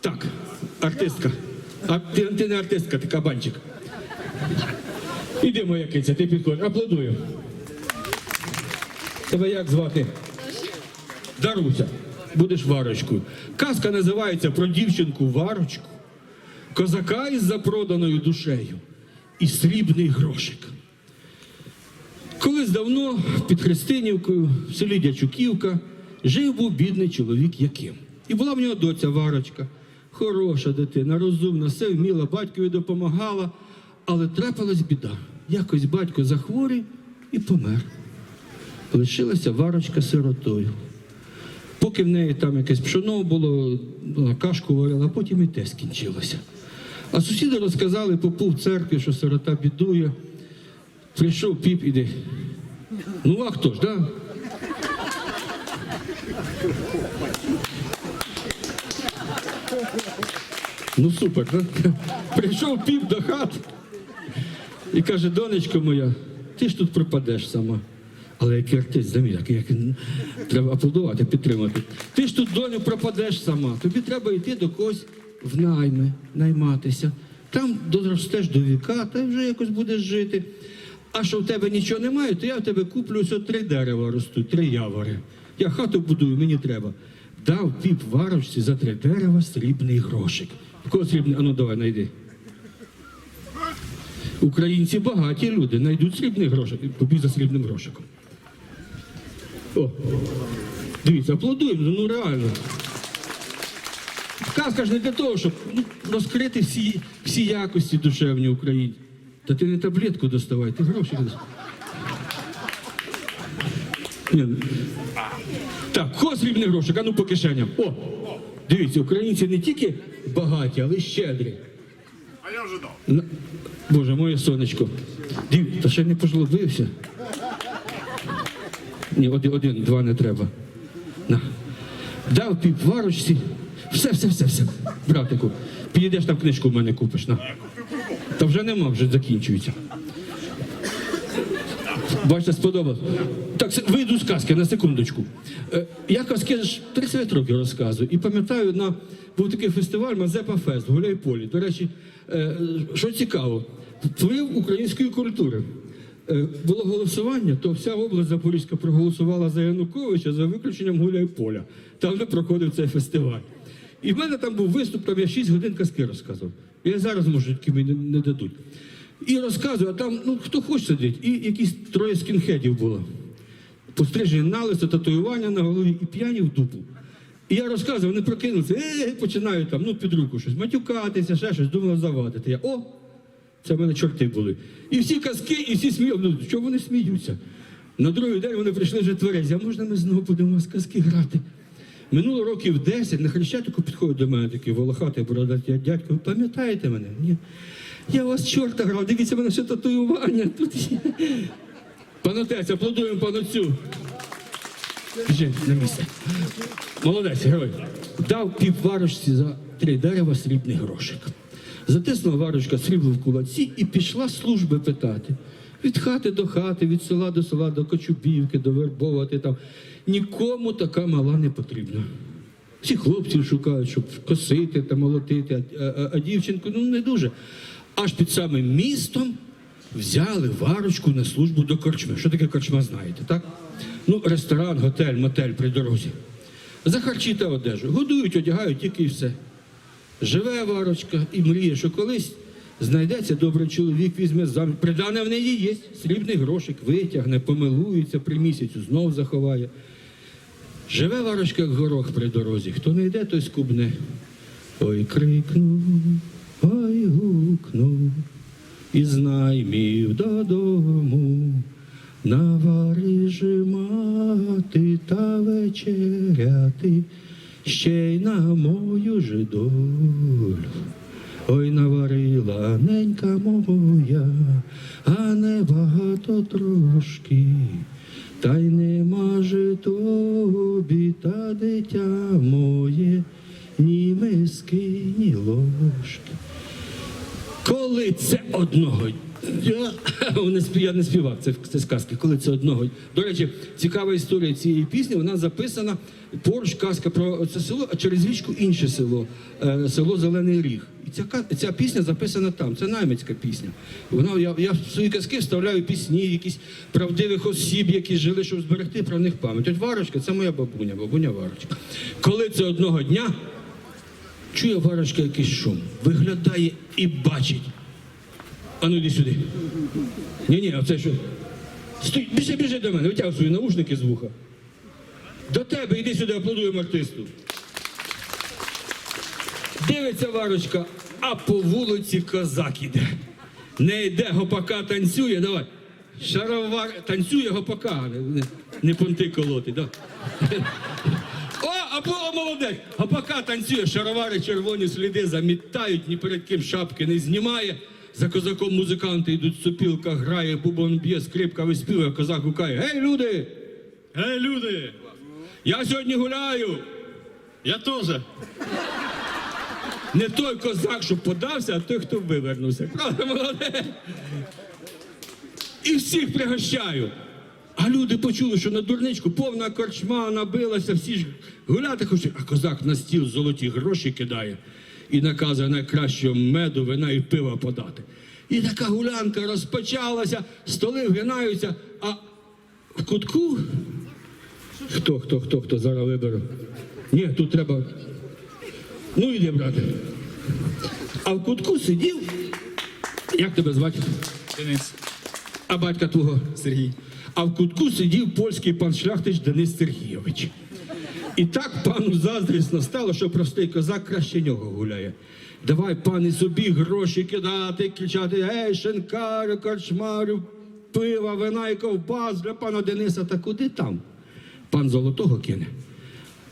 Так, артистка. А ти, ти не артистка, ти кабанчик. Іди, моя киця, ти підходь. Аплодую. Тебе як звати? Даруся. Будеш варочкою. Казка називається про дівчинку варочку, козака із запроданою душею і срібний грошик. Колись давно під Христинівкою в селі Дячуківка жив був бідний чоловік Яким. І була в нього доця Варочка, хороша дитина, розумна, все вміла, батькові допомагала, але трапилась біда. Якось батько захворів і помер. Лишилася Варочка сиротою. Поки в неї там якесь пшоно було, кашку варила, потім і те скінчилося. А сусіди розказали попу в церкві, що сирота бідує. Прийшов піп, іди. Ну а хто ж, да? Ну супер, да? Прийшов піп до хат і каже, донечко моя, ти ж тут пропадеш сама. Але як артист, замір, як, як, треба аплодувати, підтримати. Ти ж тут доню пропадеш сама. Тобі треба йти до когось в найми, найматися. Там доростеш до віка, та вже якось будеш жити. А що в тебе нічого немає, то я в тебе куплю ось три дерева ростуть, три явори. Я хату будую, мені треба. Дав піп варочці за три дерева срібний грошик. В кого срібний? Ану, давай, найди. Українці багаті люди, знайдуть срібний грошик, побіг за срібним грошиком. О, дивіться, аплодуємо, ну реально. Казка ж не для того, щоб ну, розкрити всі, всі якості душевні Україні. Та ти не таблетку доставай, ти гроші доставай. Ні. Так, хо срібний грошик, а ну по кишеням. О! Дивіться, українці не тільки багаті, але й щедрі. А я вже дав. На- Боже, моє сонечко. Див, та ще не пожлобився. Ні, один, один, два не треба. На. Дав пів варочці. Все, все, все, все. Братику, підійдеш там книжку в мене купиш. На. Та вже нема, вже закінчується. Бачите, сподобалось. Так, вийду з казки на секундочку. Е, я казки ж 30 років розказую. І пам'ятаю, на був такий фестиваль Мазепа Фест Гуляйполі. До речі, е, що цікаво, вплив української культури. Е, було голосування, то вся область Запорізька проголосувала за Януковича за виключенням Гуляйполя. Там вже проходив цей фестиваль. І в мене там був виступ, там я 6 годин казки розказував. Я зараз можу, тільки мені не, не дадуть. І розказую, а там ну хто хоче сидить, і якісь троє скінхедів було. Пострижені на лисо, татуювання на голові і п'яні в дупу. І я розказую, вони прокинулися, е, починають там, ну, під руку щось, матюкатися, ще щось, думали завадити. Я, о, це в мене чорти були. І всі казки, і всі сміють. Ну, що вони сміються? На другий день вони прийшли вже тверезі, а можна ми знову будемо з казки грати? Минуло років 10 на Хрещатику підходить до мене такий волохатий бородатий дядько. Ви пам'ятаєте мене? Ні. Я вас чорта грав, дивіться, мене все татуювання тут є. Пан отець, аплодуємо панотцю. На місце. Молодець, герой. Дав пів варочці за три дерева срібний грошик. Затиснула варочка срібло в кулаці і пішла служби питати. Від хати до хати, від села до села, до Кочубівки, до Вербовати там. Нікому така мала не потрібна. Всі хлопців шукають, щоб косити та молотити, а, а, а дівчинку ну не дуже. Аж під самим містом взяли варочку на службу до корчми. Що таке корчма, знаєте, так? Ну, ресторан, готель, мотель при дорозі. За харчі та одежу. Годують, одягають тільки і все. Живе варочка і мріє, що колись знайдеться добрий чоловік, візьме заміж. Придане в неї є. Срібний грошик витягне, помилується при місяцю, знов заховає. Живе варочка, як горох при дорозі. Хто не йде, той скубне. Ой, крикну, ой, гукну, із наймів додому. Наварижимати та вечеряти ще й на мою же долю. Ой, наварила ненька моя, а не багато трошки. Та й нема же тобі та дитя моє, ні миски, ні ложки. Коли це одного Я, не я не співав, це, це сказки, коли це одного. До речі, цікава історія цієї пісні, вона записана поруч казка про це село, а через річку інше село, е, село Зелений Ріг. І ця, ця пісня записана там, це наймецька пісня. Вона, я, я в свої казки вставляю пісні, якісь правдивих осіб, які жили, щоб зберегти про них пам'ять. От Варочка, це моя бабуня, бабуня Варочка. Коли це одного дня чує Варочка якийсь шум, виглядає і бачить. А ну йди сюди. Ні, ні, оце що? Стой, біжи, біжи до мене, витягуй свої наушники з вуха. До тебе, йди сюди, аплодуємо артисту. Дивиться Варочка, а по вулиці козак іде. Не йде, гопака танцює, давай. Шаровар танцює гопака, не понти колоти, да. О, або о, молодець! Гопака танцює, шаровари червоні сліди замітають, ні перед ким шапки не знімає. За козаком музиканти йдуть, сопілка грає, бубон б'є, скрипка виспівує, козак гукає. Гей, люди! Гей, люди! Я сьогодні гуляю! Я теж. Не той козак, що подався, а той, хто вивернувся. Правда, молодець? І всіх пригощаю. А люди почули, що на дурничку повна корчма набилася, всі ж гуляти хочуть, а козак на стіл золоті гроші кидає і наказує найкращого меду, вина і пива подати. І така гулянка розпочалася, столи вгинаються, а в кутку. Хто, хто, хто, хто зараз виберу? Ні, тут треба. Ну іди, брате. А в кутку сидів. Як тебе звати? Денис. А батька твого? Сергій. А в кутку сидів польський пан шляхтич Денис Сергійович. І так пану заздрісно стало, що простий козак краще нього гуляє. Давай, пане, собі гроші кидати, кричати: Ей, шинкарю, корчмарю, пива, вина і ковбас для пана Дениса. Та куди там? Пан золотого кине,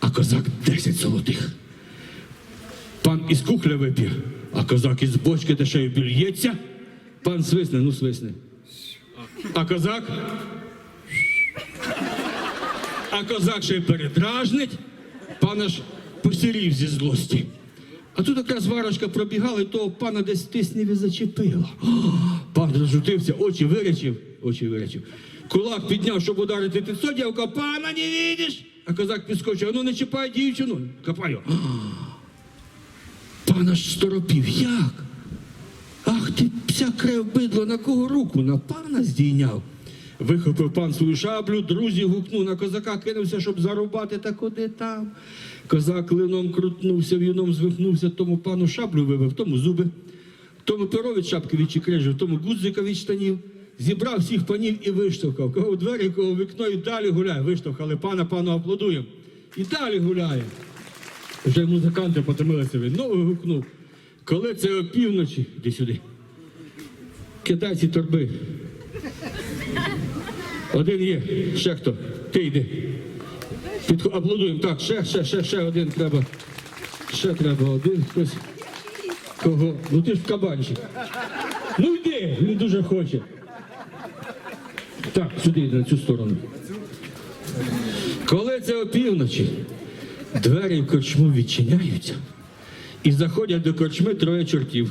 а козак 10 золотих. Пан із кухля вип'є, а козак із бочки й більється. Пан свисне, ну свисне. А козак? А козак ще передражнить, пана ж посірів зі злості. А тут якраз варочка пробігала, і того пана десь в тисніві зачепила. Пан розжутився, очі вирячив, очі вирячив. Кулак підняв, щоб ударити тицо, дівка, пана не видиш. А козак підскочив, ну не чіпай дівчину. Копаю. Пана ж сторопів, як? Ах ти пся бидло, на кого руку? На пана здійняв. Вихопив пан свою шаблю, друзі гукнув на козака, кинувся, щоб зарубати, та куди там. Козак клином крутнувся, в'юном звихнувся, тому пану шаблю вивив, тому зуби, тому перо від шапки відчекрежив, тому гудзика від штанів. Зібрав всіх панів і виштовхав. Кого в двері, кого в вікно і далі гуляє. Виштовхали пана, пану аплодуємо. І далі гуляє. Вже музиканти потомилися, він знову гукнув. Коли це опівночі, іди сюди. Кидай ці торби. Один є, ще хто? Ти йди. Підхо... Аплодуємо. Так, ще, ще, ще, ще один треба. Ще треба один хтось. Кого? Ну ти ж в кабанчик. Ну йди, він дуже хоче. Так, сюди йди, на цю сторону. Коли це опівночі, двері в корчму відчиняються і заходять до корчми троє чортів.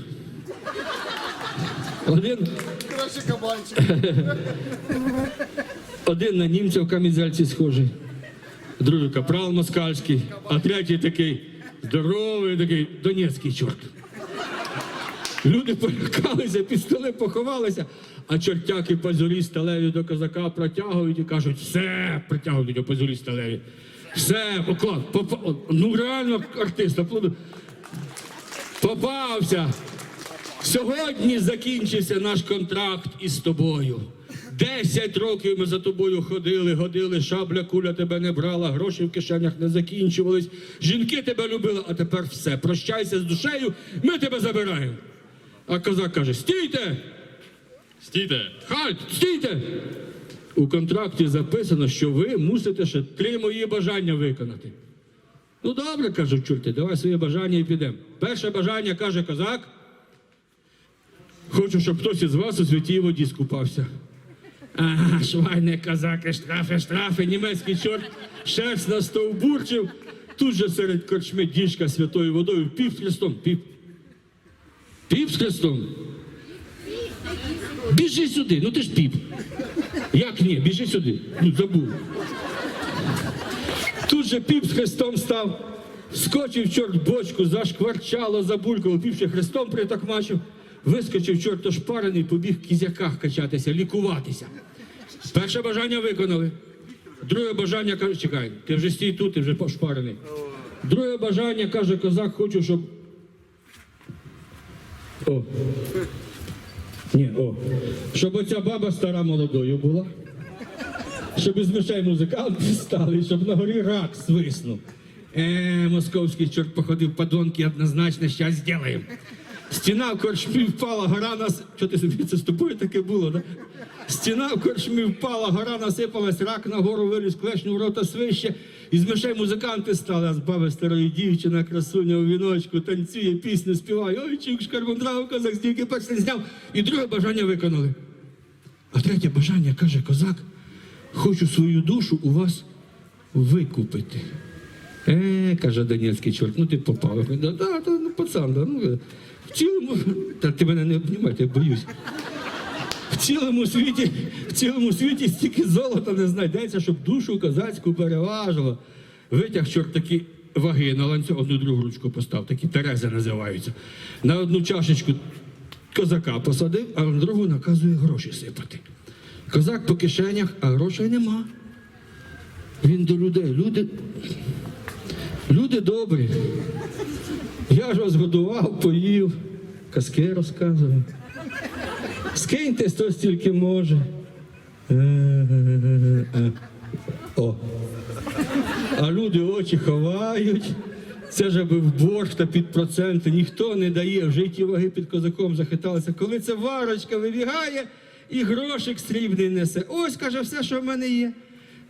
Один Краще кабанчик. Один на німця в камізельці схожий, другий капрал москальський, а третій такий здоровий, такий донецький чорт. Люди полякалися, під столи поховалися, а чортяки позорі сталеві до козака протягують і кажуть, все, притягують до позорі сталеві. Все, поклад, попа... ну реально артист, аплодуй. Попався. Сьогодні закінчився наш контракт із тобою. Десять років ми за тобою ходили, годили, шабля куля тебе не брала, гроші в кишенях не закінчувались, жінки тебе любили, а тепер все. Прощайся з душею, ми тебе забираємо. А козак каже: стійте! Стійте. Хальт, стійте! У контракті записано, що ви мусите ще три мої бажання виконати. Ну добре, кажуть чорти, давай своє бажання і підемо. Перше бажання каже козак. Хочу, щоб хтось із вас у святій воді скупався. Ага, швайне козаки, штрафи, штрафи, німецький чорт, шерсть настовбурчив. Тут же серед корчми діжка святою водою, пів хрестом, пів. Пів з хрестом. Біжи сюди, ну ти ж піп. Як ні? Біжи сюди. Ну, забув. Тут же піп з хрестом став, скочив чорт бочку, зашкварчало, забулькало, піп ще хрестом притокмачив, вискочив чорт ошпарений, побіг в кізяках качатися, лікуватися. Перше бажання виконали. Друге бажання каже, чекай, ти вже стій тут, ти вже пошпарений. Друге бажання каже козак, хочу, щоб. О. Ні, о. Щоб оця баба стара молодою була. Щоб із мишей музиканти стали, щоб на горі рак свиснув. Е, московський чорт походив подонки, однозначно щас зробимо. Стіна в корчмі впала, гора нас. Що ти собі це з тобою таке було, да? Стіна в корчмі впала, гора насипалась, рак на гору виліз, клешню в рота свище. Із мишей музиканти стали, а з баби старої дівчина, красуня у віночку, танцює, пісню співає. Ой, чук, шкарбундрав, козак, стільки перший зняв. І друге бажання виконали. А третє бажання каже козак, хочу свою душу у вас викупити. Е, каже Донецький чорт, ну ти попав. Да, да, да, ну, пацан, да, ну, в цілому, та ти мене не обнімай, я боюсь. В цілому світі, в цілому світі стільки золота не знайдеться, щоб душу козацьку переважило. Витяг чорт такі ваги на ланцюг, одну другу ручку постав, такі терези називаються. На одну чашечку козака посадив, а на другу наказує гроші сипати. Козак по кишенях, а грошей нема. Він до людей. Люди, люди добрі. Я ж вас годував, поїв, казки розказував. Скиньте хто стільки може. О. А люди очі ховають. Це ж аби в борщ та під проценти ніхто не дає. Вже й ті ваги під козаком захиталися. Коли це варочка вибігає і грошик срібний несе. Ось каже, все, що в мене є.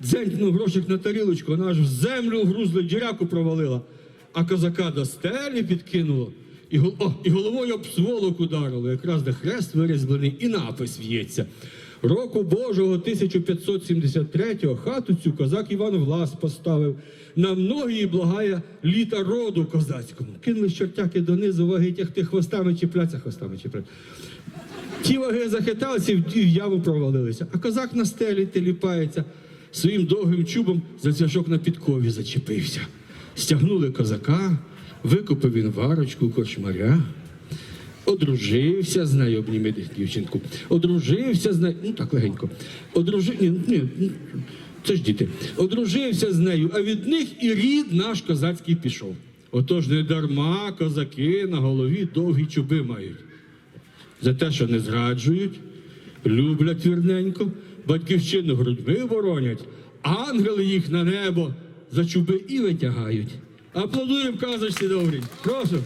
Дзенькнув грошик на тарілочку, вона аж в землю грузло, діряку провалила. А козака до стелі підкинуло. І, о, і головою об сволок ударило, якраз де хрест вирізблений і напис в'ється. Року Божого 1573-го хату цю козак Іван Влас поставив. На многії благає літа роду козацькому. Кинули чортяки донизу, ваги тягти хвостами чіпляться, хвостами чіпляться. Ті ваги захиталися і в- і яму провалилися. А козак на стелі теліпається, своїм довгим чубом за цвяшок на підкові зачепився. Стягнули козака, викупив він варочку корчмаря, одружився з нею, обніми дівчинку. Одружився з нею, ну так легенько. Одружи... Ні, ні, ні, це ж діти. Одружився з нею, а від них і рід наш козацький пішов. Отож не дарма козаки на голові довгі чуби мають за те, що не зраджують, люблять вірненько, батьківщину грудьми боронять, ангели їх на небо за чуби і витягають. Аплодуємо казочці добрі. Прошу.